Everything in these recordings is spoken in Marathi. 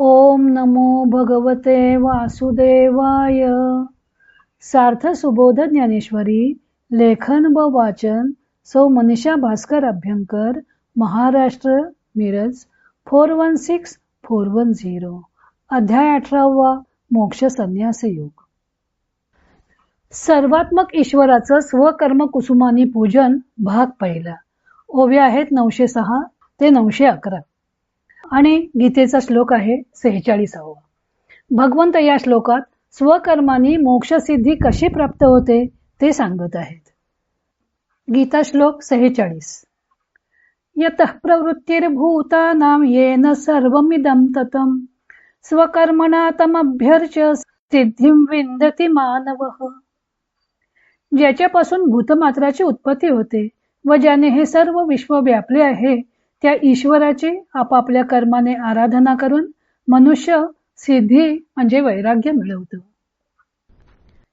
ओम नमो भगवते वासुदेवाय. सार्थ सुबोध ज्ञानेश्वरी लेखन व वाचन सौ Manisha Bhaskar Abhyankar Maharashtra Miraj four one six four one zero. अध्याय अठरावा मोक्ष संन्यास योग. सर्वात्मक ईश्वराचं स्वकर्म कुसुमानी पूजन भाग पहिला. ओव्या आहेत नऊशे सहा ते नऊशे अकरा. आणि गीतेचा श्लोक आहे सेहेचाळीसावा. भगवंत या श्लोकात स्वकर्मानी मोक्षसिद्धी कशी प्राप्त होते ते सांगत आहेत. गीता श्लोक सेहेचाळीस. यत प्रवृत्तीर्भूतानां येन सर्वमिदं ततं स्वकर्मणा तमभ्यर्च्य सिद्धिं विंदती मानव. ज्याच्यापासून भूतमात्राची उत्पत्ती होते व ज्याने हे सर्व विश्व व्यापले आहे त्या ईश्वराची आपापल्या कर्माने आराधना करून मनुष्य सिद्धी म्हणजे वैराग्य मिळवतो.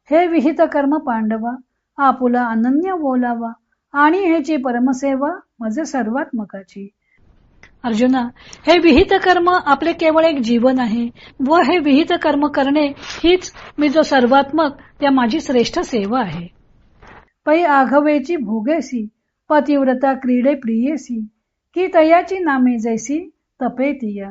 हे विहित कर्म पांडवा आपुला अनन्य बोलावा आणि ह्याची परमसेवा मज सर्वात्मकाची अर्जुना हे विहित कर्म आपले केवळ एक जीवन आहे व हे विहित कर्म करणे हीच मी जो सर्वात्मक त्या माझी श्रेष्ठ सेवा आहे. पै आघवेची भोगेसी पतिव्रता क्रीडे प्रियेसी की तयाची नामे जैसी तपे तिया.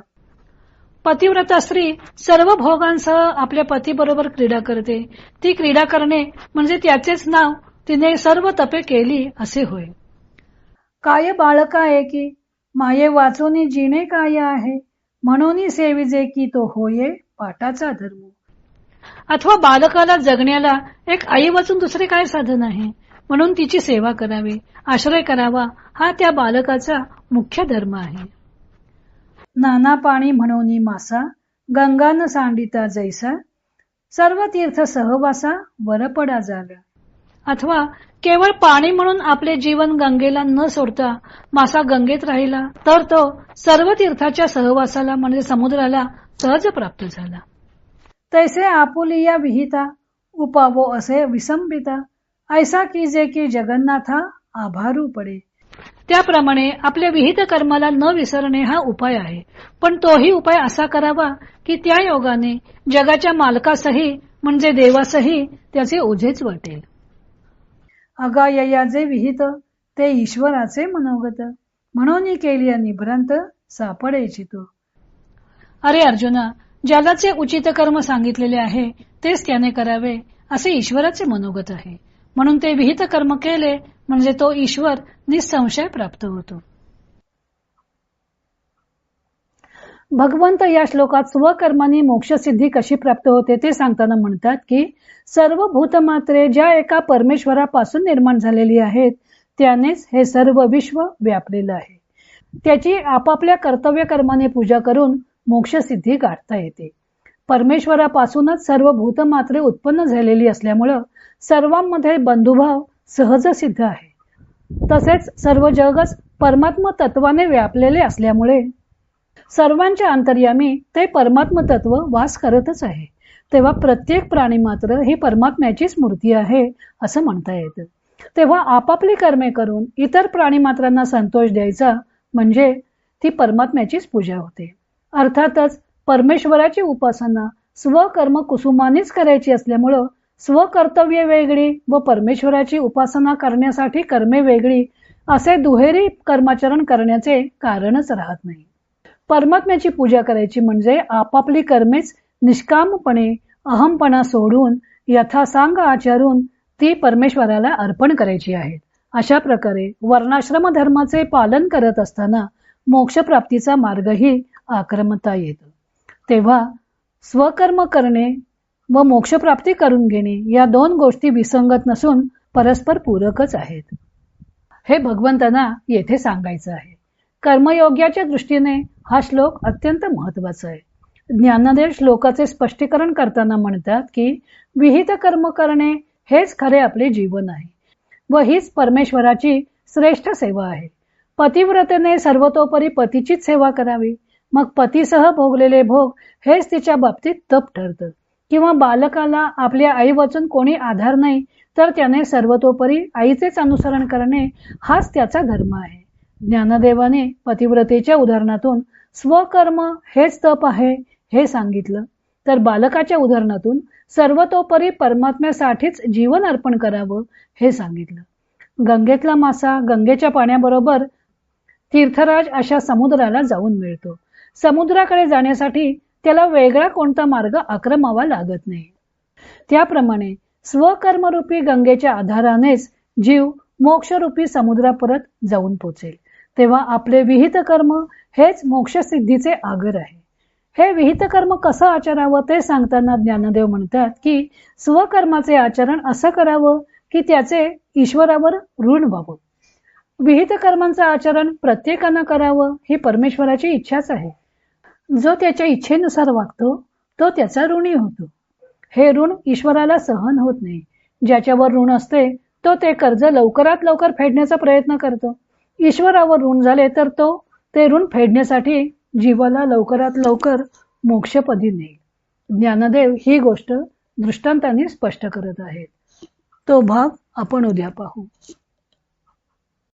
पतिव्रता स्त्री सर्व भोगांसह आपल्या पती बरोबर क्रीडा करते. ती क्रीडा करणे म्हणजे त्याचेच नाव तिने सर्व तपे केली असे होय. काय बाळका आहे की? माये वाचून जिणे काय आहे? म्हणून सेविजे की तो होये पाटाचा धर्म. अथवा बालकाला जगण्याला एक आई वाचून दुसरे काय साधन आहे? म्हणून तिची सेवा करावी. आश्रय करावा. हा त्या बालकाचा मुख्य धर्म आहे. नाना पाणी म्हणून मासा गंगान सांडिता जैसा सर्व तीर्थ सहवासा वरपडा झाला अथवा केवळ पाणी म्हणून आपले जीवन गंगेला न सोडता मासा गंगेत राहिला तर तो सर्व तीर्थाच्या सहवासाला म्हणजे समुद्राला सहज प्राप्त झाला. तैसे आपुलिया विहिता उपावो असे विसंबिता ऐसा की जे की जगन्नाथा आभारू पडे. त्याप्रमाणे आपल्या विहित कर्माला न विसरणे हा उपाय आहे. पण तोही उपाय असा करावा की त्या योगाने जगाच्या मालकासही म्हणजे देवासही त्याचे ओझेच वाटेल. अगा जे विहित ते ईश्वराचे मनोगत. म्हणून केली निभ्रांत सापडेची तो. अरे अर्जुना ज्याला जे उचित कर्म सांगितलेले आहे तेच त्याने करावे असे ईश्वराचे मनोगत आहे. म्हणून ते विहित कर्म केले म्हणजे तो ईश्वर निसंशय प्राप्त होतो. भगवंत या श्लोकात स्वकर्माने मोक्षसिद्धी कशी प्राप्त होते ते सांगताना म्हणतात की सर्व भूतमात्रे ज्या एका परमेश्वरापासून निर्माण झालेली आहेत त्यानेच हे सर्व विश्व व्यापलेलं आहे. त्याची आपापल्या कर्तव्य कर्माने पूजा करून मोक्षसिद्धी गाठता येते. परमेश्वरापासूनच सर्व भूतमात्रे उत्पन्न झालेली असल्यामुळं सर्वांमध्ये बंधुभाव सहज सिद्ध आहे. तसेच सर्व जगच परमात्म तत्वाने व्यापलेले असल्यामुळे सर्वांच्या अंतर्यामी ते परमात्म तत्व वास करतच आहे. तेव्हा प्रत्येक प्राणी मात्र ही परमात्म्याचीच मूर्ती आहे असं म्हणता येतं. तेव्हा आपापली कर्मे करून इतर प्राणी मात्रांना संतोष द्यायचा म्हणजे ती परमात्म्याचीच पूजा होते. अर्थातच परमेश्वराची उपासना स्वकर्म कुसुमानेच करायची असल्यामुळं स्वकर्तव्य वेगळी व परमेश्वराची उपासना करण्यासाठी कर्मे वेगळी असे दुहेरी कर्माचरण करण्याचे कारणच राहत नाही. परमात्म्याची पूजा करायची म्हणजे आपापली कर्मेच निष्कामपणे अहमपणा सोडून यथासांग आचरून ती परमेश्वराला अर्पण करायची आहेत अशा प्रकारे वर्णाश्रम धर्माचे पालन करत असताना मोक्षप्राप्तीचा मार्गही आक्रमता येतो. तेव्हा स्वकर्म करणे व मोक्षप्राप्ती करून घेणे या दोन गोष्टी विसंगत नसून परस्पर पूरकच आहेत. हे भगवंतांना येथे सांगायचं आहे. कर्मयोग्याच्या दृष्टीने हा श्लोक अत्यंत महत्त्वाचा आहे. ज्ञानदेव श्लोकाचे स्पष्टीकरण करताना म्हणतात की विहित कर्म करणे हेच खरे आपले जीवन आहे व हीच परमेश्वराची श्रेष्ठ सेवा आहे. पतिव्रतेने सर्वतोपरी पतीचीच सेवा करावी. मग पतीसह भोगलेले भोग हेच तिच्या बाबतीत तप ठरतं. किंवा बालकाला आपल्या आई वाचून कोणी आधार नाही तर त्याने सर्वतोपरी आईचेच अनुसरण करणे हाच त्याचा धर्म आहे. ज्ञानदेवाने पतिव्रतेच्या उदाहरणातून स्वकर्म हेच तप आहे हे सांगितलं. तर बालकाच्या उदाहरणातून सर्वतोपरी परमात्म्यासाठीच जीवन अर्पण करावं हे सांगितलं. गंगेतला मासा गंगेच्या पाण्याबरोबर तीर्थराज अशा समुद्राला जाऊन मिळतो. समुद्राकडे जाण्यासाठी त्याला वेगळा कोणता मार्ग आक्रमावा लागत नाही. त्याप्रमाणे स्वकर्मरूपी गंगेच्या आधारानेच जीव मोक्षरूपी समुद्रापरत जाऊन पोचेल. तेव्हा आपले विहित कर्म हेच मोक्षसिद्धीचे आगर आहे. हे विहित कर्म कसं आचरावं ते सांगताना ज्ञानदेव म्हणतात की स्वकर्माचे आचरण असं करावं की त्याचे ईश्वरावर ऋण व्हावं. विहित कर्मांचं आचरण प्रत्येकानं करावं ही परमेश्वराची इच्छाच आहे. जो त्याच्या इच्छेनुसार वागतो तो त्याचा ऋणी होतो. हे ऋण ईश्वराला सहन होत नाही. ज्याच्यावर ऋण असते तो ते कर्ज लवकरात लवकर फेडण्याचा प्रयत्न करतो. ईश्वरावर ऋण झाले तर तो ते ऋण फेडण्यासाठी जीवाला लवकरात लवकर मोक्षपदी नेईल. ज्ञानदेव ही गोष्ट दृष्टांतांनी स्पष्ट करत आहेत. तो भाग आपण उद्या पाहू.